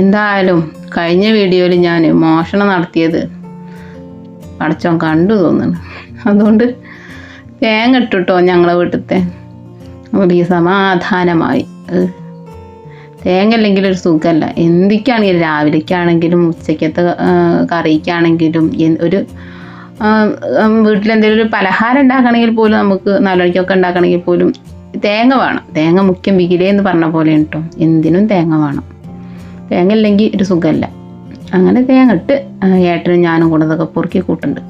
എന്തായാലും കഴിഞ്ഞ വീഡിയോയിൽ ഞാൻ മോഷണം നടത്തിയത് അടച്ചോൻ കണ്ടു തോന്നുന്നു. അതുകൊണ്ട് തേങ്ങ ഇട്ടിട്ടോ ഞങ്ങളെ വീട്ടിലത്തെ. അതുകൊണ്ട് ഈ സമാധാനമായി. തേങ്ങ അല്ലെങ്കിൽ ഒരു സുഖമല്ല. എന്തൊക്കെയാണെങ്കിലും രാവിലേക്കാണെങ്കിലും ഉച്ചയ്ക്കത്തെ കറിക്കാണെങ്കിലും ഒരു വീട്ടിലെന്തെങ്കിലും ഒരു പലഹാരം ഉണ്ടാക്കണമെങ്കിൽ പോലും നമുക്ക് നല്ലൊക്കെ ഉണ്ടാക്കണമെങ്കിൽ പോലും തേങ്ങ വേണം. തേങ്ങ മുഖ്യം വികിലേ എന്ന് പറഞ്ഞ പോലെ കേട്ടോ എന്തിനും തേങ്ങ വേണം. തേങ്ങ ഇല്ലെങ്കിൽ ഒരു സുഖമല്ല. അങ്ങനെ തേങ്ങ ഇട്ട് ഏട്ടനും ഞാനും കൂടെ അതൊക്കെ പൊറുക്കി കൂട്ടുണ്ട്.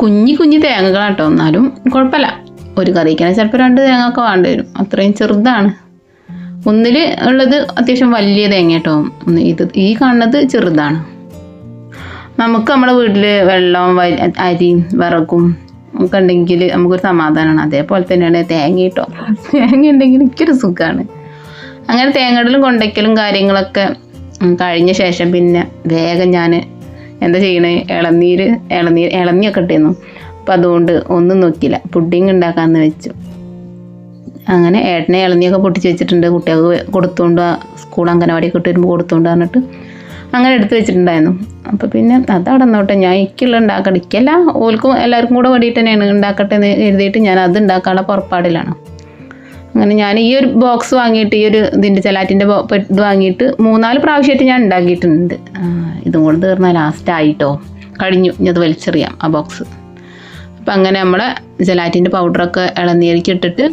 കുഞ്ഞി കുഞ്ഞി തേങ്ങകളാട്ടോ എന്നാലും കുഴപ്പമില്ല. ഒരു കറിക്കാണെങ്കിൽ ചിലപ്പോൾ രണ്ട് തേങ്ങ ഒക്കെ വേണ്ടി വരും. അത്രയും ചെറുതാണ്. ഒന്നിൽ ഉള്ളത് അത്യാവശ്യം വലിയ തേങ്ങ കേട്ടോ ഒന്ന് ഇത് ഈ കാണുന്നത് ചെറുതാണ്. നമുക്ക് നമ്മുടെ വീട്ടിൽ വെള്ളം അരിയും വിറകും ഒക്കെ ഉണ്ടെങ്കിൽ നമുക്കൊരു സമാധാനമാണ്. അതേപോലെ തന്നെയാണ് തേങ്ങ കേട്ടോ തേങ്ങ ഉണ്ടെങ്കിൽ എനിക്കൊരു സുഖമാണ്. അങ്ങനെ തേങ്ങടലും കൊണ്ടയ്ക്കലും കാര്യങ്ങളൊക്കെ കഴിഞ്ഞ ശേഷം പിന്നെ വേഗം ഞാൻ എന്താ ചെയ്യണേ? ഇളനീര് ഇളനീര് ഇളനിയൊക്കെ ഇട്ടിരുന്നു. അപ്പം അതുകൊണ്ട് ഒന്നും നോക്കിയില്ല. പുഡിങ് ഉണ്ടാക്കാമെന്ന് വെച്ചു. അങ്ങനെ ഏട്ടനെ ഇളനിയൊക്കെ പൊട്ടിച്ച് വെച്ചിട്ടുണ്ട്. കുട്ടികൾക്ക് കൊടുത്തുകൊണ്ട് സ്കൂൾ അംഗനവാടിയൊക്കെ ഇട്ട് വരുമ്പോൾ കൊടുത്തുകൊണ്ട് പറഞ്ഞിട്ട് അങ്ങനെ എടുത്ത് വെച്ചിട്ടുണ്ടായിരുന്നു. അപ്പോൾ പിന്നെ അതവിടെ നിന്നോട്ടെ. ഞാൻ ഇക്കുള്ള ഉണ്ടാക്കണം ഇക്കല്ല ഓൽക്കും എല്ലാവർക്കും കൂടെ വേണ്ടിയിട്ട് തന്നെയാണ് ഉണ്ടാക്കട്ടെ എന്ന് എഴുതിയിട്ട് ഞാൻ അത് ഉണ്ടാക്കാനുള്ള പുറപ്പാടിലാണ്. അങ്ങനെ ഞാൻ ഈ ഒരു ബോക്സ് വാങ്ങിയിട്ട് ഈ ഒരു ഇതിന്റെ ചെലാറ്റിന്റെ ഇത് വാങ്ങിയിട്ട് മൂന്നാൽ പ്രാവശ്യമായിട്ട് ഞാൻ ഉണ്ടാക്കിയിട്ടുണ്ട്. ഇതും കൂടെ തീർന്നാൽ ലാസ്റ്റ് ആയിട്ടോ. കഴിഞ്ഞു ഇനി അത് വലിച്ചെറിയാം ആ ബോക്സ് അപ്പം അങ്ങനെ നമ്മളെ ജലാറ്റിന്റെ പൗഡറൊക്കെ ഇളനീരിക്ക് ഇട്ടിട്ട്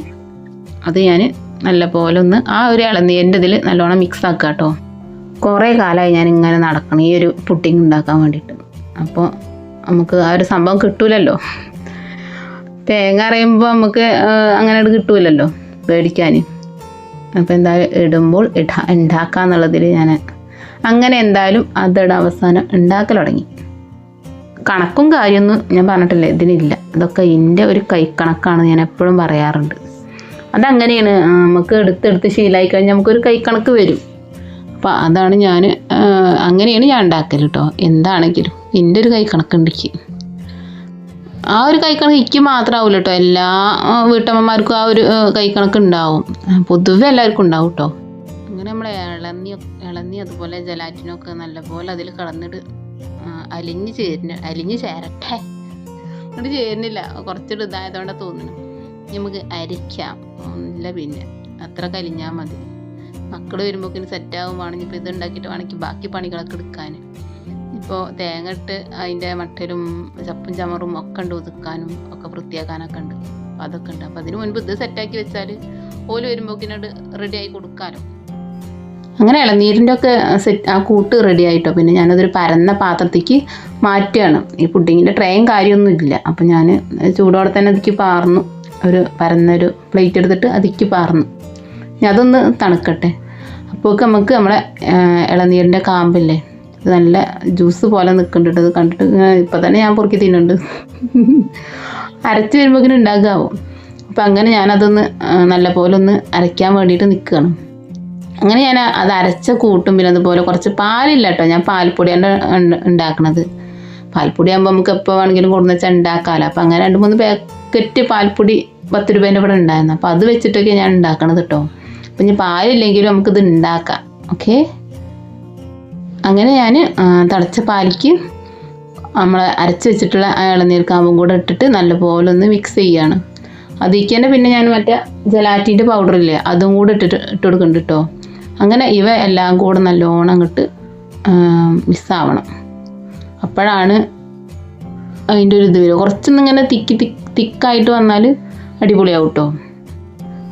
അത് ഞാൻ നല്ലപോലെ ഒന്ന് ആ ഒരു ഇളനീരിന്റെ ഇതിൽ നല്ലോണം മിക്സ് ആക്കുക കേട്ടോ കുറേ കാലമായി ഞാൻ ഇങ്ങനെ നടക്കണം ഈ ഒരു പുട്ടിങ് ഉണ്ടാക്കാൻ വേണ്ടിയിട്ട്. അപ്പോൾ നമുക്ക് ആ ഒരു സംഭവം കിട്ടൂലല്ലോ. തേങ്ങ അറിയുമ്പോൾ നമുക്ക് അങ്ങനെ കിട്ടൂലല്ലോ. മേടിക്കാൻ അപ്പോൾ എന്തായാലും ഇടുമ്പോൾ ഇടാ ഉണ്ടാക്കാന്നുള്ളതിൽ ഞാൻ അങ്ങനെ എന്തായാലും അതിടെ അവസാനം ഉണ്ടാക്കൽ തുടങ്ങി. കണക്കും കാര്യമൊന്നും ഞാൻ പറഞ്ഞിട്ടില്ല ഇതിനില്ല. അതൊക്കെ എന്റെ ഒരു കൈക്കണക്കാണ് ഞാൻ എപ്പോഴും പറയാറുണ്ട്. അതങ്ങനെയാണ് നമുക്ക് എടുത്തെടുത്ത് ശീലമായി കഴിഞ്ഞാൽ നമുക്കൊരു കൈക്കണക്ക് വരും. അപ്പോൾ അതാണ് ഞാൻ അങ്ങനെയാണ് ഞാൻ ഉണ്ടാക്കൽ കേട്ടോ എന്താണെങ്കിലും എന്റെ ഒരു കൈക്കണക്കുണ്ട് എനിക്ക് ആ ഒരു കൈക്കണക്ക് എനിക്ക് മാത്രമാവില്ല കേട്ടോ എല്ലാ വീട്ടമ്മമാർക്കും ആ ഒരു കൈക്കണക്ക് ഉണ്ടാവും പൊതുവെ എല്ലാവർക്കും ഉണ്ടാവും കേട്ടോ അങ്ങനെ നമ്മൾ ഇളന്നി ഇളന്നി അതുപോലെ ജലാറ്റിനൊക്കെ നല്ലപോലെ അതിൽ കടന്നിട്ട് അലിഞ്ഞ് ചേരുന്ന അലിഞ്ഞ് ചേരട്ടെ. അങ്ങോട്ട് ചേരുന്നില്ല. കുറച്ചിട്ട് ഇതായതുകൊണ്ടാണ് തോന്നുന്നു നമുക്ക് അരിക്കാം. ഒന്നില്ല പിന്നെ. അത്ര കലിഞ്ഞാൽ മതി. മക്കൾ വരുമ്പോഴേക്കും വേണമെങ്കിൽ ഇപ്പോൾ ഇത് ഉണ്ടാക്കിയിട്ട് വേണമെങ്കിൽ ബാക്കി പണികളൊക്കെ എടുക്കാൻ ഇപ്പോൾ തേങ്ങ ഇട്ട് അതിന്റെ മട്ടലും ചപ്പും ചമറും ഒക്കെ ഉണ്ട് ഒതുക്കാനും ഒക്കെ വൃത്തിയാക്കാനൊക്കെ ഉണ്ട്. അപ്പോൾ അതൊക്കെ ഉണ്ട്. അപ്പോൾ അതിന് മുൻപ് ഇത് സെറ്റാക്കി വെച്ചാൽ ഓൽ വരുമ്പോഴേക്കിനോട് റെഡി ആയി കൊടുക്കാനും അങ്ങനെ ഇളനീരിന്റെ ഒക്കെ സെറ്റ് ആ കൂട്ട് റെഡി ആയിട്ടോ. പിന്നെ ഞാനതൊരു പരന്ന പാത്രത്തേക്ക് മാറ്റുകയാണ്. ഈ പുഡിങ്ങിന്റെ ട്രെയും കാര്യമൊന്നും ഇല്ല. അപ്പം ഞാൻ ചൂടോടെ തന്നെ അതിക്ക് പാർന്നു. ഒരു പരന്നൊരു പ്ലേറ്റ് എടുത്തിട്ട് അതിക്ക് പാർന്നു. ഞാൻ അതൊന്ന് തണുക്കട്ടെ. അപ്പോൾ നമുക്ക് നമ്മളെ ഇളനീരിന്റെ കാമ്പില്ലേ? നല്ല ജ്യൂസ് പോലെ നിൽക്കുന്നുണ്ട്. ഇത് കണ്ടിട്ട് ഇപ്പം തന്നെ ഞാൻ പൊറുക്കി തിന്നുന്നുണ്ട്. അരച്ച് ഇങ്ങനെ ഉണ്ടാകാവും? അപ്പം അങ്ങനെ ഞാനതൊന്ന് നല്ല പോലെ ഒന്ന് അരയ്ക്കാൻ വേണ്ടിയിട്ട് നിൽക്കുകയാണ്. അങ്ങനെ ഞാൻ അത് അരച്ച കൂട്ടും പിന്നെ അതുപോലെ കുറച്ച് പാലില്ല കേട്ടോ. ഞാൻ പാൽപ്പൊടിയാണ് ഉണ്ട- ഉണ്ടാക്കണത്. പാൽപ്പൊടി ആകുമ്പോൾ നമുക്ക് എപ്പോൾ വേണമെങ്കിലും കൊണ്ടു വെച്ചാൽ ഉണ്ടാക്കാമല്ലോ. അപ്പം അങ്ങനെ രണ്ട് മൂന്ന് പാക്കറ്റ് പാൽപ്പൊടി പത്ത് രൂപേന്റെ ഇവിടെ ഉണ്ടായിരുന്നു. അപ്പോൾ അത് വെച്ചിട്ടൊക്കെ ഞാൻ ഉണ്ടാക്കണത് കേട്ടോ. അപ്പം ഇനി പാലില്ലെങ്കിലും നമുക്കിത് ഉണ്ടാക്കാം. ഓക്കെ? അങ്ങനെ ഞാൻ തിളച്ച പാലിക്ക് നമ്മൾ അരച്ച് വെച്ചിട്ടുള്ള ഇളനീർ കാമ്പും കൂടെ ഇട്ടിട്ട് നല്ലപോലെ ഒന്ന് മിക്സ് ചെയ്യാണ്. അതിലേക്ക് പിന്നെ ഞാൻ മറ്റേ ജലാറ്റിന്റെ പൗഡർ ഇല്ലേ അതും കൂടെ ഇട്ടിട്ട് ഇട്ട് കൊടുക്കുന്നുണ്ട് കേട്ടോ അങ്ങനെ ഇവ എല്ലാം കൂടെ നല്ലോണം അങ്ങോട്ട് മിസ്സാവണം അപ്പോഴാണ് അതിന്റെ ഒരു ഇത് വരിക. കുറച്ചൊന്നും ഇങ്ങനെ തിക്ക് തിക്കായിട്ട് വന്നാൽ അടിപൊളിയാവും കേട്ടോ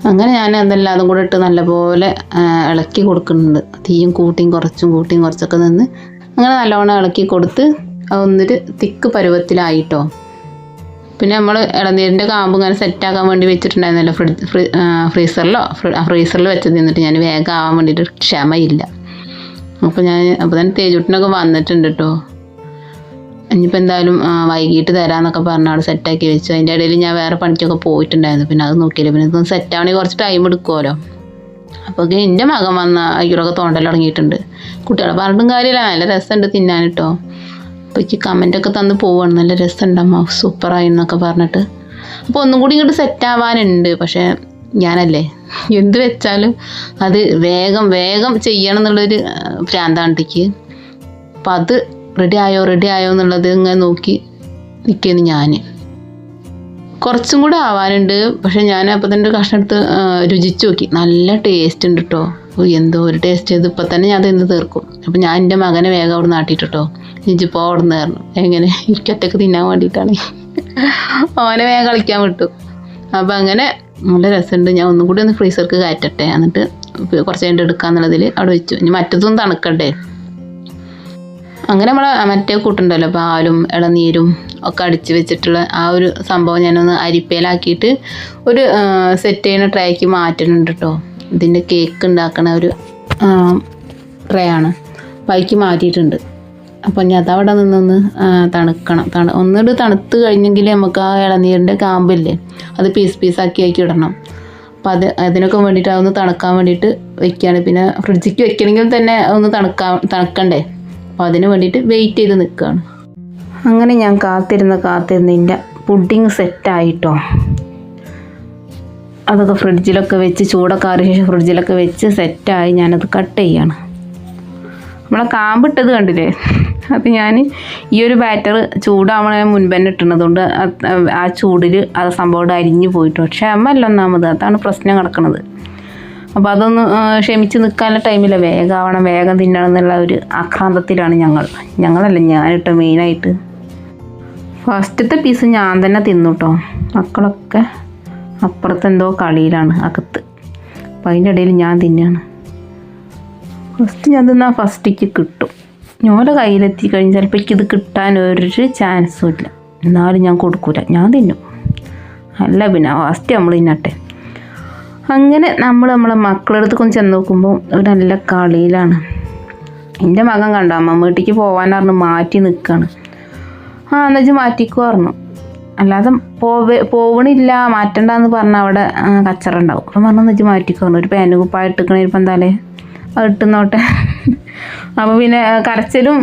അങ്ങനെ ഞാൻ അതെല്ലാതും അതും കൂടെ ഇട്ട് നല്ലപോലെ ഇളക്കി കൊടുക്കുന്നുണ്ട്. തീയും കൂട്ടിയും കുറച്ചും കൂട്ടിയും കുറച്ചൊക്കെ നിന്ന് അങ്ങനെ നല്ലവണ്ണം ഇളക്കി കൊടുത്ത് അതൊന്നൊരു തിക്ക് പരുവത്തിലായിട്ടോ. പിന്നെ നമ്മൾ ഇളനീരിന്റെ കാമ്പ് ഇങ്ങനെ സെറ്റാക്കാൻ വേണ്ടി വെച്ചിട്ടുണ്ടായിരുന്നല്ലോ ഫ്രിഡ്ജ് ഫ്രീ ഫ്രീസറിലോ ഫ്രീസറിൽ വെച്ചത് നിന്നിട്ട് ഞാൻ വേഗം ആവാൻ വേണ്ടിയിട്ട് ക്ഷമയില്ല. അപ്പോൾ ഞാൻ അപ്പോൾ തന്നെ തേജുട്ടിനൊക്കെ വന്നിട്ടുണ്ട് കേട്ടോ ഇനിയിപ്പോൾ എന്തായാലും വൈകിട്ട് തരാമെന്നൊക്കെ പറഞ്ഞ അവിടെ സെറ്റാക്കി വെച്ചു. അതിന്റെ ഇടയിൽ ഞാൻ വേറെ പണിക്കൊക്കെ പോയിട്ടുണ്ടായിരുന്നു. പിന്നെ അത് നോക്കിയില്ല. പിന്നെ ഇതൊന്ന് സെറ്റാവണമെങ്കിൽ കുറച്ച് ടൈം എടുക്കുമല്ലോ അപ്പോൾ എന്റെ മകൻ വന്ന അയ്യൂറൊക്കെ തോണ്ടൽ തുടങ്ങിയിട്ടുണ്ട് കുട്ടികളെ പറഞ്ഞിട്ടും കാര്യമില്ല. നല്ല രസമുണ്ട് തിന്നാൻ കേട്ടോ അപ്പോൾ എനിക്ക് കമന്റൊക്കെ തന്ന് പോവാണ്. നല്ല രസമുണ്ട് അമ്മ. സൂപ്പറായി എന്നൊക്കെ പറഞ്ഞിട്ട്. അപ്പോൾ ഒന്നും കൂടി ഇങ്ങോട്ട് സെറ്റാവാനുണ്ട് പക്ഷേ ഞാനല്ലേ എന്ത് വെച്ചാലും അത് വേഗം വേഗം ചെയ്യണം എന്നുള്ളൊരു ഭ്രാന്താണ്ടിക്ക് അപ്പം അത് റെഡി ആയോ? റെഡി ആയോ എന്നുള്ളത് ഇങ്ങനെ നോക്കി നിൽക്കുന്നു ഞാൻ കുറച്ചും കൂടെ ആവാനുണ്ട്. പക്ഷെ ഞാൻ അപ്പം തന്നെ കഷ്ണം എടുത്ത് രുചിച്ച് നോക്കി. നല്ല ടേസ്റ്റ് ഉണ്ട് കേട്ടോ എന്തോ ഒരു ടേസ്റ്റ് ചെയ്ത് ഇപ്പം തന്നെ ഞാൻ തിന്ന് തീർക്കും. അപ്പം ഞാൻ എന്റെ മകനെ വേഗം അവിടെ നാട്ടിട്ടോ ഇഞ്ചിപ്പോൾ അവിടെ നിന്ന് കയറണം എങ്ങനെ? എനിക്കൊറ്റക്ക് തിന്നാൻ വേണ്ടിയിട്ടാണ്. ഓനെ വേഗം കളിക്കാൻ വിട്ടു. അപ്പം അങ്ങനെ നല്ല രസമുണ്ട്. ഞാൻ ഒന്നും കൂടി ഒന്ന് ഫ്രീസർക്ക് കയറ്റട്ടെ. എന്നിട്ട് കുറച്ച് കഴിഞ്ഞിട്ട് എടുക്കാന്നുള്ളതിൽ അവിടെ വെച്ചു. ഇനി മറ്റതും തണുക്കണ്ടേ? അങ്ങനെ നമ്മളെ മറ്റേ കൂട്ടുണ്ടല്ലോ പാലും ഇളനീരും ഒക്കെ അടിച്ച് വെച്ചിട്ടുള്ള ആ ഒരു സംഭവം ഞാനൊന്ന് അരിപ്പയിലാക്കിയിട്ട് ഒരു സെറ്റ് ചെയ്യുന്ന ട്രേക്ക് മാറ്റുന്നുണ്ട് കേട്ടോ ഇതിന്റെ കേക്ക് ഉണ്ടാക്കുന്ന ഒരു ട്രേ ആണ്. ബൈക്ക് മാറ്റിയിട്ടുണ്ട്. അപ്പോൾ ഞാൻ അതവിടെ നിന്നൊന്ന് തണുക്കണം. തണു ഒന്നിട്ട് തണുത്ത് കഴിഞ്ഞെങ്കിൽ നമുക്ക് ആ ഇളനീരിന്റെ കാമ്പില്ലേ അത് പീസ് പീസാക്കി ആക്കി ഇടണം. അപ്പം അത് അതിനൊക്കെ വേണ്ടിയിട്ട് അതൊന്ന് തണുക്കാൻ വേണ്ടിയിട്ട് വെക്കുകയാണ് പിന്നെ ഫ്രിഡ്ജിക്ക് വെക്കണമെങ്കിൽ തന്നെ ഒന്ന് തണുക്കാൻ തണുക്കണ്ടേ? അപ്പോൾ അതിന് വേണ്ടിയിട്ട് വെയിറ്റ് ചെയ്ത് നിൽക്കുകയാണ് അങ്ങനെ ഞാൻ കാത്തിരുന്ന് കാത്തിരുന്നതിന്റെ പുഡിങ് സെറ്റായിട്ടോ അതൊക്കെ ഫ്രിഡ്ജിലൊക്കെ വെച്ച് ചൂടൊക്കെ ആറിയ ശേഷം ഫ്രിഡ്ജിലൊക്കെ വെച്ച് സെറ്റായി ഞാനത് കട്ട് ചെയ്യാണ്. നമ്മളെ കാമ്പിട്ടത് കണ്ടില്ലേ? അത് ഞാൻ ഈ ഒരു ബാറ്റർ ചൂടാവണ മുൻപ് തന്നെ ഇട്ടുന്നതുകൊണ്ട് ആ ചൂടിൽ ആ സംഭവം അരിഞ്ഞു പോയിട്ടോ. ക്ഷമല്ല ഒന്നാമത്. അതാണ് പ്രശ്നം കിടക്കുന്നത് അപ്പോൾ അതൊന്ന് ക്ഷമിച്ച് നിൽക്കാനുള്ള ടൈമില്ല വേഗമാവണം വേഗം തിന്നണം എന്നുള്ള ഒരു ആക്രാന്തത്തിലാണ് ഞങ്ങൾ. ഞങ്ങളല്ല ഞാനിട്ടോ മെയിനായിട്ട് ഫസ്റ്റത്തെ പീസ് ഞാൻ തന്നെ തിന്നു കേട്ടോ മക്കളൊക്കെ അപ്പുറത്തെന്തോ കളിയിലാണ് അകത്ത്. അപ്പം അതിന്റെ ഇടയിൽ ഞാൻ തിന്നാണ്. ഫസ്റ്റ് ഞാൻ തിന്നാൽ ഫസ്റ്റിക്ക് കിട്ടും. ഞോടെ കയ്യിലെത്തി കഴിഞ്ഞ് ചിലപ്പോൾ എനിക്കിത് കിട്ടാൻ ഒരു ചാൻസും ഇല്ല. എന്നാലും ഞാൻ കൊടുക്കൂല. ഞാൻ തിന്നും. അല്ല പിന്നെ ഫസ്റ്റ് നമ്മൾ തിന്നട്ടെ. അങ്ങനെ നമ്മൾ നമ്മളെ മക്കളെടുത്ത് കൊണ്ട് ചെന്ന് നോക്കുമ്പോൾ ഒരു നല്ല കളിയിലാണ്. എന്റെ മകൻ കണ്ടോ അമ്മ വീട്ടിലേക്ക് പോകാൻ പറഞ്ഞു മാറ്റി നിൽക്കുകയാണ് ആ എന്നാ വെച്ചാൽ മാറ്റിക്കോ പറഞ്ഞു അല്ലാതെ പോവേ പോവണില്ല മാറ്റണ്ടെന്ന് പറഞ്ഞാൽ അവിടെ കച്ചറ ഉണ്ടാവും അപ്പം പറഞ്ഞു വെച്ചാൽ മാറ്റിക്കോ പറഞ്ഞു ഒരു പാന്റും കുപ്പായ ഇട്ടിക്കണ ഇപ്പം എന്താലേ? അത് ഇട്ടുന്നോട്ടെ. അപ്പോൾ പിന്നെ കരച്ചിലും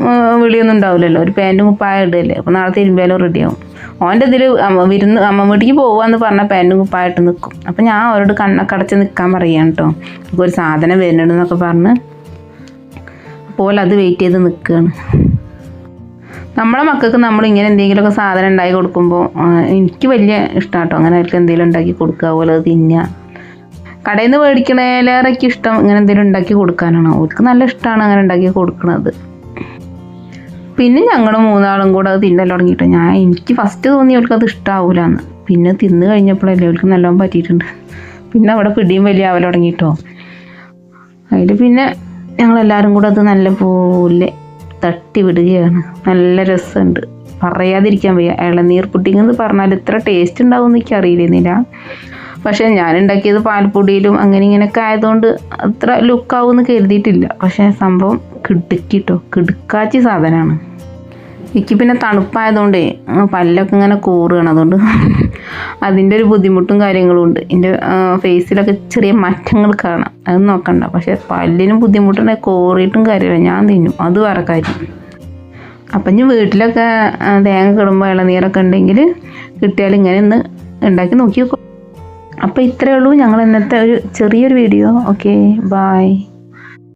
വിളിയൊന്നും ഉണ്ടാവില്ലല്ലോ. ഒരു പാന്റും കുപ്പായ ഇടുകയല്ലേ അപ്പോൾ നാളെ തിരുമ്പിയാലും റെഡിയാവും ഓന്റെ ഇതിൽ അമ്മ വിരുന്ന് അമ്മ വീട്ടിലേക്ക് പോവാന്ന് പറഞ്ഞ പാന്റും കുപ്പായിട്ട് നിൽക്കും അപ്പം ഞാൻ അവരോട് കണ്ണക്കടച്ച് നിൽക്കാൻ പറയുകയാണ് കേട്ടോ ഒരു സാധനം വരുന്നുണ്ടെന്നൊക്കെ പറഞ്ഞ് അപ്പോൾ അത് വെയിറ്റ് ചെയ്ത് നിൽക്കുകയാണ് നമ്മളെ മക്കൾക്ക് നമ്മൾ ഇങ്ങനെ എന്തെങ്കിലുമൊക്കെ സാധനം ഉണ്ടാക്കി കൊടുക്കുമ്പോൾ എനിക്ക് വലിയ ഇഷ്ടമാണ് കേട്ടോ അങ്ങനെ അവർക്ക് എന്തെങ്കിലും ഉണ്ടാക്കി കൊടുക്കുക അതുപോലെ അത് തിന്നുക കടയിൽ നിന്ന് മേടിക്കണേലേറെ ഇഷ്ടം ഇങ്ങനെ എന്തെങ്കിലും ഉണ്ടാക്കി കൊടുക്കാനാണ്. അവർക്ക് നല്ല ഇഷ്ടമാണ് അങ്ങനെ ഉണ്ടാക്കി കൊടുക്കുന്നത് പിന്നെ ഞങ്ങൾ മൂന്നാളും കൂടെ അത് തിന്നൽ തുടങ്ങിയിട്ട്. ഞാൻ എനിക്ക് ഫസ്റ്റ് തോന്നി അവൾക്ക് അത് ഇഷ്ടാവൂലെന്ന്. പിന്നെ തിന്ന് കഴിഞ്ഞപ്പോഴല്ലേ അവൾക്ക് നല്ലോണം പറ്റിയിട്ടുണ്ട്. പിന്നെ അവിടെ പിടിയും വലിയ ആവൽ തുടങ്ങിയിട്ടോ അതിൽ പിന്നെ ഞങ്ങളെല്ലാവരും കൂടെ അത് നല്ല പോലെ തട്ടി വിടുകയാണ്. നല്ല രസമുണ്ട്. പറയാതിരിക്കാൻ വയ്യ. ഇളനീർ പുഡിംഗ് എന്ന് പറഞ്ഞാൽ ഇത്ര ടേസ്റ്റ് ഉണ്ടാവും എന്ന് എനിക്ക് അറിയില്ലെന്നില്ല. പക്ഷേ ഞാൻ ഉണ്ടാക്കിയത് പാൽപ്പൊടിയിലും അങ്ങനെ ഇങ്ങനെയൊക്കെ ആയതുകൊണ്ട് അത്ര ലുക്കാവും എന്ന് കരുതിയിട്ടില്ല. പക്ഷേ സംഭവം കിടുക്കിട്ടോ. കിടുക്കാച്ചി സാധനമാണ്. എനിക്ക് പിന്നെ തണുപ്പായതുകൊണ്ടേ പല്ലൊക്കെ ഇങ്ങനെ കൂറുകയാണ്. അതുകൊണ്ട് അതിന്റെ ഒരു ബുദ്ധിമുട്ടും കാര്യങ്ങളും ഉണ്ട്. എന്റെ ഫേസിലൊക്കെ ചെറിയ മാറ്റങ്ങൾ കാണാം. അത് നോക്കണ്ട. പക്ഷേ പല്ലിനും ബുദ്ധിമുട്ടുണ്ടെങ്കിൽ കോറിയിട്ടും കാര്യമില്ല. ഞാൻ തിന്നും. അത് വേറെ കാര്യം. അപ്പം ഇനി വീട്ടിലൊക്കെ തേങ്ങ കിടുമ്പോൾ ഇളനീരൊക്കെ ഉണ്ടെങ്കിൽ കിട്ടിയാൽ ഇങ്ങനെ ഒന്ന് ഉണ്ടാക്കി നോക്കും അപ്പോൾ ഇത്രയേ ഉള്ളൂ. ഞങ്ങൾ ഇന്നത്തെ ഒരു ചെറിയൊരു വീഡിയോ. Okay bye